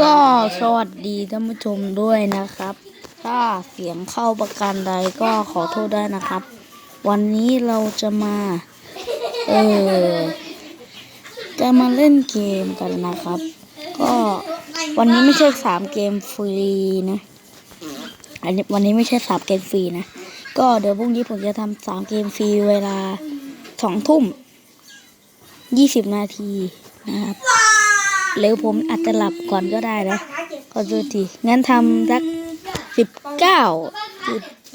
ก็สวัสดีท่านผู้ชมด้วยนะครับ ถ้าเสียงเข้าประกันใดก็ขอโทษได้วยนะครับ วันนี้เราจะมา เออจะมาเล่นเกมกันนะครับ ก็วันนี้ไม่ใช่สามเกมฟรีนะอันนี้วันนี้ไม่ใช่สามเกมฟรีนะ ก็เดี๋ยวพรุ่งนี้ผมจะทำสามเกมฟรีเวลาสองทุ่มยี่สิบนาทีนะครับ หรือผมอาจจะหลับก่อนก็ได้นะขอดูทีงั้นทำสักสิบเก้า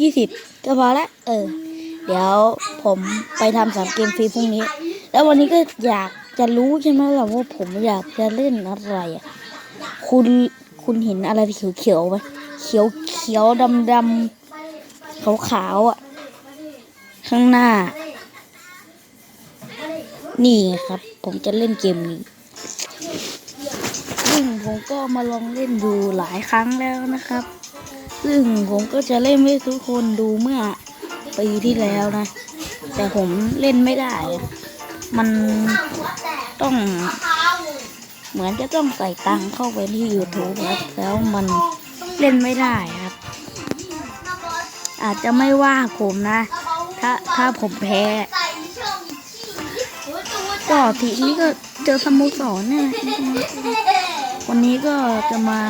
ยี่สิบก็พอละเออ เดี๋ยวผมไปทำสามเกมฟรีพรุ่งนี้ แล้ววันนี้ก็อยากจะรู้ใช่ไหมล่ะว่าผมอยากจะเล่นอะไรอะคุณคุณเห็นอะไรเขียวเขียวไหมเขียวเขียวดำดำขาวขาวอะ ข้างหน้า นี่ครับ ผมจะเล่นเกมนี้ ซึ่งผมก็มาลองเล่นดูหลายครั้งแล้วนะครับ ซึ่งผมก็จะเล่นให้ทุกคนดูเมื่อปีที่แล้วนะ แต่ผมเล่นไม่ได้ มันต้อง เหมือนจะต้องใส่ตังเข้าไปที่ YouTube ครับแล้วมันเล่นไม่ได้ครับ อาจจะไม่ว่าผมนะ ถ้าถ้าผมแพ้ก็ทีนี้ก็เจอสโมสรเนี่ย วันนี้ก็จะมา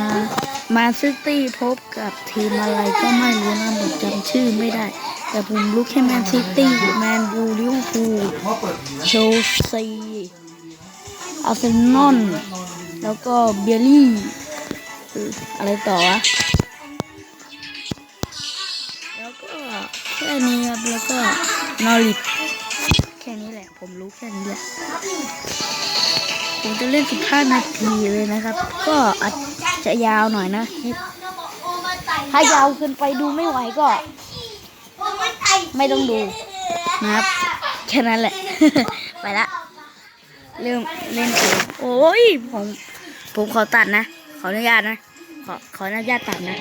มาซิตี้พบกับทีมอะไรก็ไม่รู้นะผมจำชื่อไม่ได้ แต่ผมรู้แค่แมนซิตี้แมนยูลิเวอร์พูลเชลซีอาร์เซนอลแล้วก็เบลลี่อออะไรต่อวะแล้วก็แค่นี้ครับแล้วก็นอริทแค่นี้แหละ ผมรู้แค่นี้แหละ ผมจะเล่น 15 นาทีเลยนะครับ ก็อาจจะยาวหน่อยนะ ถ้ายาวเกินไปดูไม่ไหวก็ ไม่ต้องดูนะครับ แค่นั้นแหละ ไปละ เริ่มเล่นเกมโอ้ย ผม ผมขอตัดนะ ขออนุญาตนะ ขอ ขออนุญาตตัดนะ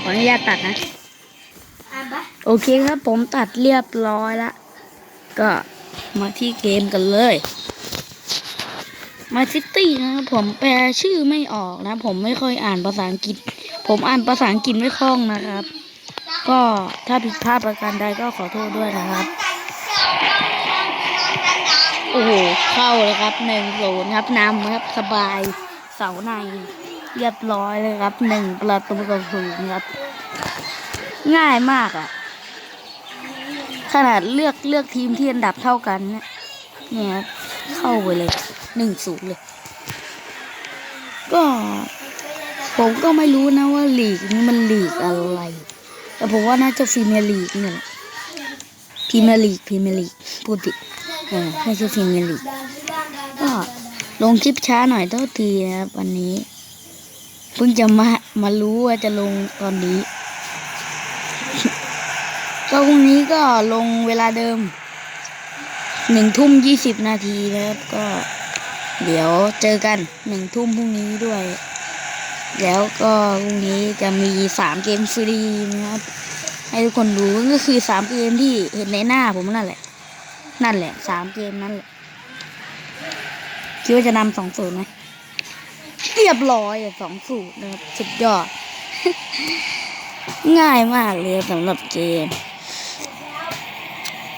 ขออนุญาตตัดนะ โอเคครับ ผมตัดเรียบร้อยละ ก็มาที่เกมกันเลย มาซิตี้นะครับผมแปลชื่อไม่ออกนะ ผมไม่ค่อยอ่านภาษาอังกฤษ ผมอ่านภาษาอังกฤษไม่คล่องนะครับ ก็ถ้าผิดพลาดประการใดก็ขอโทษด้วยนะครับ โอ้โห เข้าเลยครับหนึ่งศูนย์ครับนำครับสบายเสาในเรียบร้อยเลยครับหนึ่งประตูต่อศูนย์ครับ ง่ายมากอะ่ะ ขนาดเลือกเลือกทีมที่อันดับเท่ากันเนี่ย เนี่ยเข้าไปเลย หนึ่งศูนย์เลย ก็ ผมก็ไม่รู้นะว่าลีกนี้มันลีกอะไร แต่ผมว่าน่าจะพรีเมียลีกนี่แหละพรีเมียร์ลีกพรีเมียร์ลีกพูดผิดเออไม่ใช่พรีเมียร์ลีกก็ลงคลิปช้าหน่อยเท่าทีนะครับวันนี้ เพิ่งจะมามารู้ว่าจะลงตอนนี้ ก็พรุ่งนี้ก็ลงเวลาเดิมหนึ่งทุ่มยี่สิบนาทีนะครับก็ เดี๋ยวเจอกันหนึ่งทุ่มพรุ่งนี้ด้วย แล้วก็พรุ่งนี้จะมีสามเกมฟรีนะครับ ให้ทุกคนดูก็คือสามเกมที่เห็นในหน้าผมนั่นแหละ นั่นแหละสามเกมนั่นแหละคิดว่าจะนำสองศูนย์ไหมเรียบร้อยสองศูนย์นะครับสุดยอด ง่ายมากเลยสำหรับเกม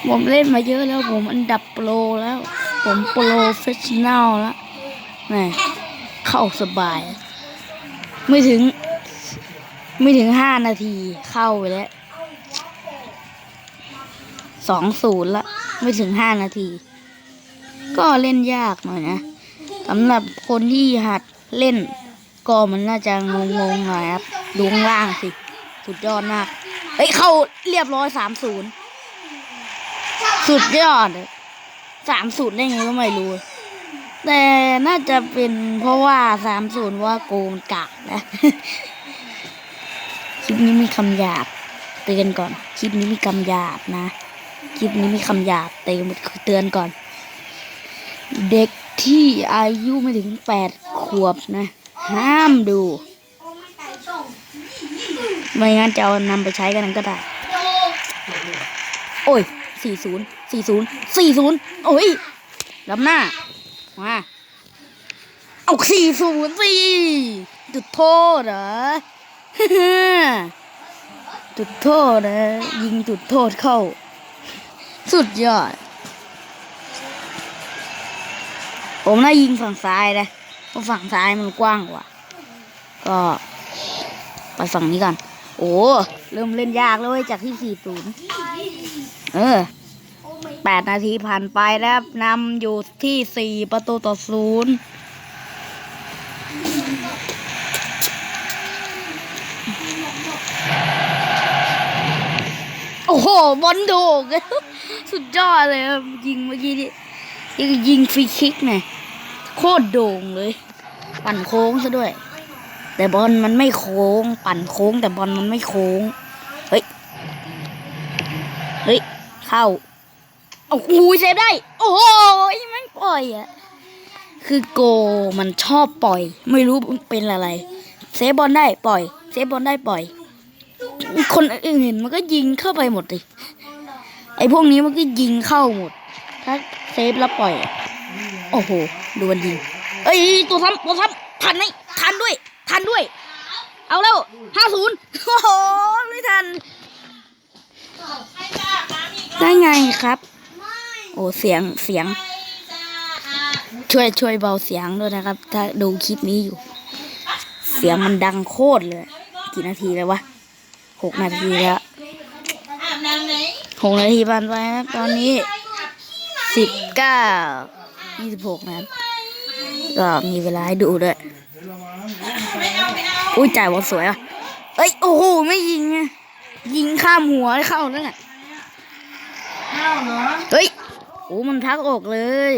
ผมเล่นมาเยอะแล้วผมอันดับโปรแล้ว ผมโปรเฟชชั่นแนลแล้วแหมเข้าสบาย ไม่ถึง ไม่ถึงห้านาทีเข้าไปแล้วสองศูนย์ละไม่ถึงห้านาที ก็เล่นยากหน่อยนะสำหรับคนที่หัดเล่น ก็มันน่าจะงงๆหน่อยครับดูข้างล่างสิ สุดยอดมาก เฮ้ย เข้าเรียบร้อยสามศูนย์สุดยอด สามศูนย์ได้ไงก็ไม่รู้ แต่น่าจะเป็นเพราะว่าสามศูนย์ว่าโกงกากนะ คลิปนี้มีคำหยาบเตือนก่อน คลิปนี้มีคำหยาบนะ คลิปนี้มีคำหยาบเตือนเตือนก่อน เด็กที่อายุไม่ถึงแปดขวบนะ ห้ามดู ไม่งั้นจะเอานำไปใช้กันก็ได้ โอ้ย สี่ศูนย์สี่ศูนย์สี่ศูนย์โอ้ยล้ำหน้า มา เอาสี่ศูนย์สี่จุดโทษเหรอจุดโทษนะ ยิงจุดโทษเข้า สุดยอด ผมน่ายิงฝั่งซ้ายนะเพราะฝั่งซ้ายมันกว้างกว่า ก็ไปฝั่งนี้ก่อนโอ้ เริ่มเล่นยากแล้วเว้ยจากที่สี่ศูนย์ เออแปดนาทีผ่านไปแล้วครับนำอยู่ที่สี่ประตูต่อศูนย์โอ้โห บอลโด่งสุดยอดเลยยิงเมื่อกี้นี่ยิงยิงฟรีคิกไงโคตรโด่งเลย ปั่นโค้งซะด้วย แต่บอลมันไม่โค้ง ปั่นโค้ง แต่บอลมันไม่โค้ง เฮ้ย เฮ้ย เข้าโอ้โหเซฟได้ โอ้โหแม่งปล่อยอะคือโกมันชอบปล่อย ไม่รู้เป็นอะไร เซฟบอลได้ปล่อย เซฟบอลได้ปล่อย คนอื่นเห็นมันก็ยิงเข้าไปหมดเลยไอ้พวกนี้มันก็ยิงเข้าหมด ถ้าเซฟแล้วปล่อยอะโอ้โหดูมันยิงเอ้ยตัวซ้ำตัวซ้ำทันไหมทันด้วย ทันด้วย เอาแล้วห้าศูนย์โอ้โหไม่ทัน ได้ไงครับ โอ้เสียงเสียง ช่วยช่วยเบาเสียงด้วยนะครับ ถ้าดูคลิปนี้อยู่ เสียงมันดังโคตรเลย กี่นาทีแล้ววะหกนาทีแล้วหกนาทีผ่านไปนะครับตอนนี้สิบเก้ายี่สิบหกนะครับก็มีเวลาให้ดูด้วยอุ้ยจ่ายบอลสวยอะเอ้ย โอ้โห ไม่ยิงอะยิงข้ามหัวเข้านั่นน่ะ ข้าวเหรอเฮ้ยโอ้มันทักอกเลย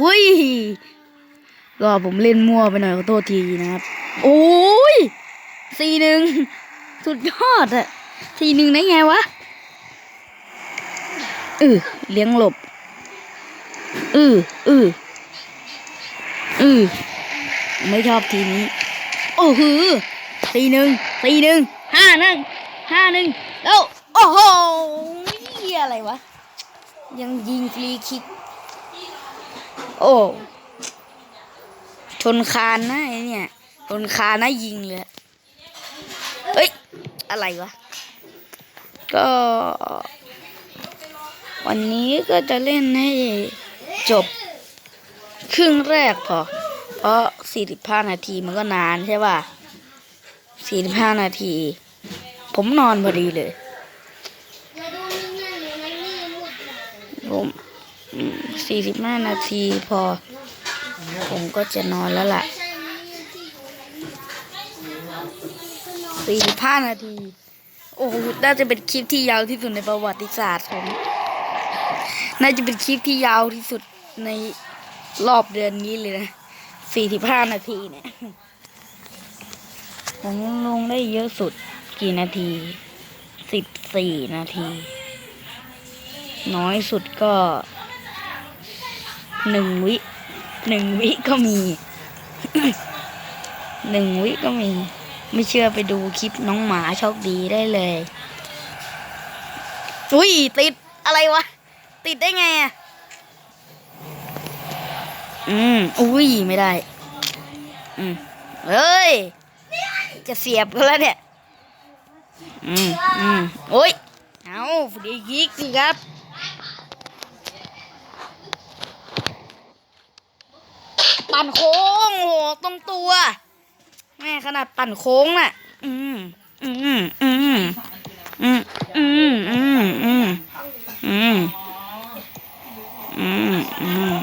อุ้ยก็ผมเล่นมั่วไปหน่อยขอโทษทีนะครับโอ้ยสี่หนึ่งสุดยอดอะสี่หนึ่งได้ไงวะเออเลี้ยงหลบเออเออเออไม่ชอบทีนี้ โอ้โหสี่หนึ่งสี่หนึ่งห้าหนึ่งห้าหนึ่งแล้ว โอ้โหอะไรวะ ยังยิงฟรีคิก โอ้ชนคานนะไอ้เนี่ยชนคานนะยิงเลยเฮ้ย อะไรวะ ก็ วันนี้ก็จะเล่นให้จบ ครึ่งแรกพอ เพราะ 45 นาทีมันก็นานใช่ป่ะ 45 นาที ผมนอนพอดีเลย ผมสี่สิบห้านาทีพอ ผมก็จะนอนแล้วล่ะสี่สิบห้านาที โอ้โห น่าจะเป็นคลิปที่ยาวที่สุดในประวัติศาสตร์ผม น่าจะเป็นคลิปที่ยาวที่สุดในรอบเดือนนี้เลยนะสี่สิบห้านาทีเนี่ย ผมลงได้เยอะสุดกี่นาทีสิบสี่นาที น้อยสุดก็หนึ่งวิหนึ่งวิก็มีหนึ่งวิก็มี ไม่เชื่อไปดูคลิปน้องหมาโชคดีได้เลยอุ้ยติดอะไรวะ ติดได้ไงอะอืมอุ้ยไม่ได้ อืมเฮ้ย จะเสียบกันแล้วเนี่ย อืมอืมโอ้ย เอาฟรีคิกสิครับ ปั่นโค้งโหตรงตัว แม่ขนาดปั่นโค้งน่ะ อืมอืมอืมอืมอืมอืมอืมอืมอืมอืม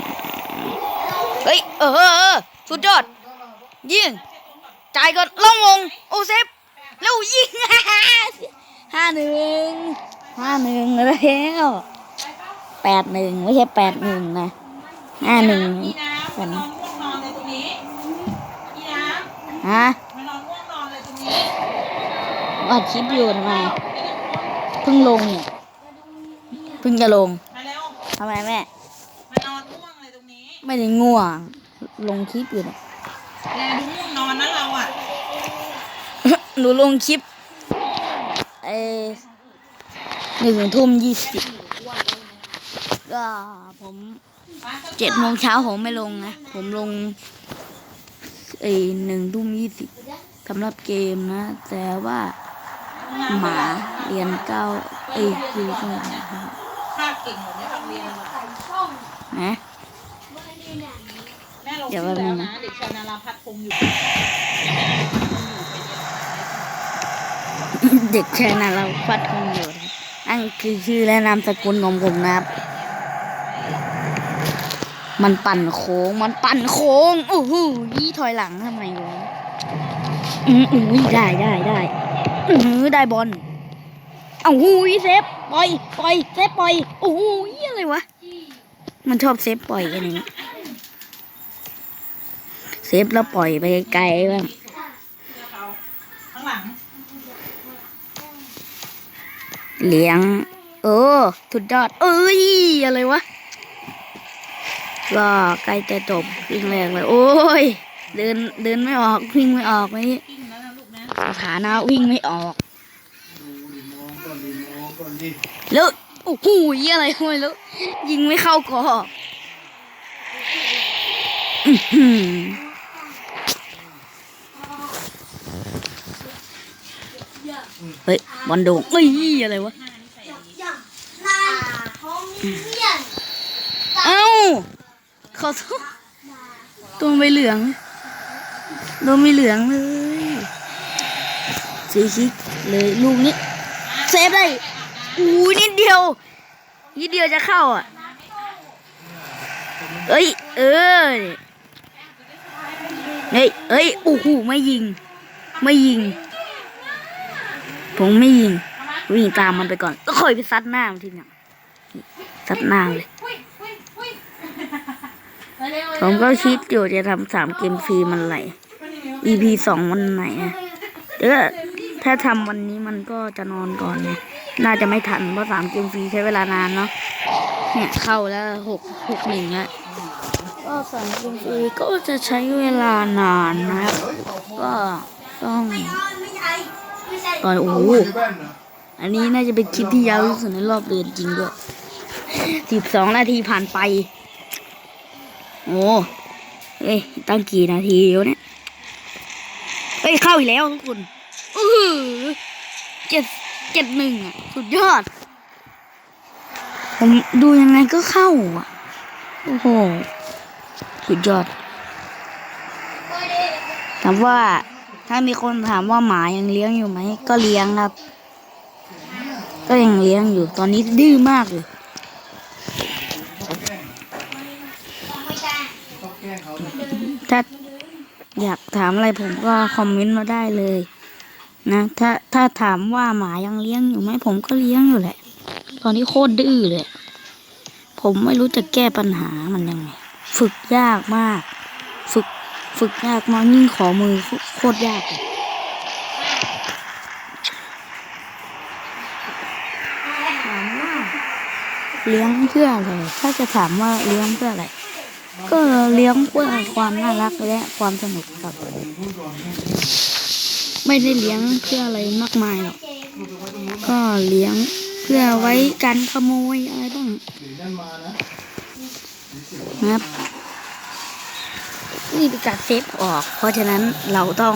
เฮ้ยเออสุดยอด ยิงจ่ายก่อนล่องวงโอเซฟเร็วยิงห้าหนึ่งห้าหนึ่งแล้วแปดหนึ่งไม่ใช่แปดหนึ่งนะห้าหนึ่ง ฮะำมานอนง่วงนอนเลยตรงนี้อัดคลิปอยู่ทำไมเพิ่งลงเนี่ยเพิ่งจะลงมาเร็วทำไมแม่มานอนง่วงเลยตรงนี้ไม่ได้ง่วง ลงคลิปอยู่เนี่ยแลดูง่วงนอนนะเราอะหนูลงคลิปเอหนึ่งทุ่มยี่สิบก็ผมเจ็ดโมงเช้าผมไม่ลงนะ ผมลง เอ้หนึ่งทุ่มยี่สิบสำหรับเกมนะ แต่ว่าหมาเรียนเก้าเอ้ยคือเท่าไหร่ครับภาเก่งหมดเนี่ยโรงเรียนเรานะแม่ลงเดี๋ชื่ยวอแป๊บนึแล้วนะเด็กชายนาราพัฒน์คงอยู่เด็กชายนาเราฟัดคงอยู่นะนั่นคือชื่อและนามสกุลของผมนะครับ มันปั่นโค้ง มันปั่นโค้ง โอ้โหยี่ถอยหลังทำไมวะอืออุ้ยได้ได้ได้อือได้บอลเอาหูยเซฟปล่อยปล่อยเซฟปล่อยโอ้โหยอะไรวะ มันชอบเซฟปล่อยกันอย่างนี้เซฟแล้วปล่อยไปไกลๆบ้างเขาข้างหลังเลี้ยง เออสุดยอด เอ้ย อะไรวะ ก็ใกล้จะจบวิ่งแรงเลย โอ้ย เดินเดินไม่ออกวิ่งไม่ออกไมกิ้งแล้วนะลูกนะสถาวิ่งไม่ออกแล้วโอ้โหอะไรไม่รู้ยิงไม่เข้าก็อื้อหือเฮ้ยบอลโด่งเอ้ยอะไรวะเอ้า ขอโทษตัวไม่เหลืองตัวไม่เหลืองเลยสีคิกเลยลูกนี้เซฟได้อู้นิดเดียวนิดเดียวจะเข้าอะเอ้ย เออเฮ้ยเอ้ยโอ้โหไม่ยิง ไม่ยิง ผมไม่ยิงวิ่งตามมันไปก่อนแล้วค่อยไปซัดหน้ามันทีหลังซัดหน้าเลย ผมก็คิดอยู่จะทำสามเกมฟรีมันไหล EP สองวันไหนอะเออถ้าทำวันนี้มันก็จะนอนก่อนไงน่าจะไม่ทันเพราะสามเกมฟรีใช้เวลานานเนาะเนี่ยเข้าแล้วหกหกหนึ่งแล้วก็สามเกมฟรีก็จะใช้เวลานานนะครับก็ต้องตอนโอ้โหมีแว่นเหรออันนี้น่าจะเป็นคลิปที่ยาวที่สุดในรอบเดือนจริงด้วยสิบสองนาทีผ่านไป โอ้เอ้ย ตั้งกี่นาทีแล้วเนี่ยเอ้ย เข้าอีกแล้วทุกคนอือเจ็ดเจ็ดหนึ่งอะ สุดยอด ผมดูยังไงก็เข้าอะ โอ้โห สุดยอด ถามว่าถ้ามีคนถามว่าหมายังเลี้ยงอยู่ไหม ก็เลี้ยงครับ ก็ยังเลี้ยงอยู่ ตอนนี้ดื้อมากเลย ต้องแกล้งเขา ถ้าอยากถามอะไรผมก็คอมเมนต์มาได้เลย นะถ้าถ้าถามว่าหมายังเลี้ยงอยู่ไหมผมก็เลี้ยงอยู่แหละ ตอนนี้โคตรดื้อเลย ผมไม่รู้จะแก้ปัญหามันยังไงฝึกยากมาก ฝึกฝึกยากมากยิ่งขอมือโคตรยากเลยถามว่าเลี้ยงเพื่ออะไร ถ้าจะถามว่าเลี้ยงเพื่ออะไร ก็เลี้ยงเพื่อความน่ารักและความสนุกครับ ไม่ได้เลี้ยงเพื่ออะไรมากมายหรอก ก็เลี้ยงเพื่อไว้กันขโมยอะไรบ้างครับ นี่เป็นการเซฟออก เพราะฉะนั้นเราต้อง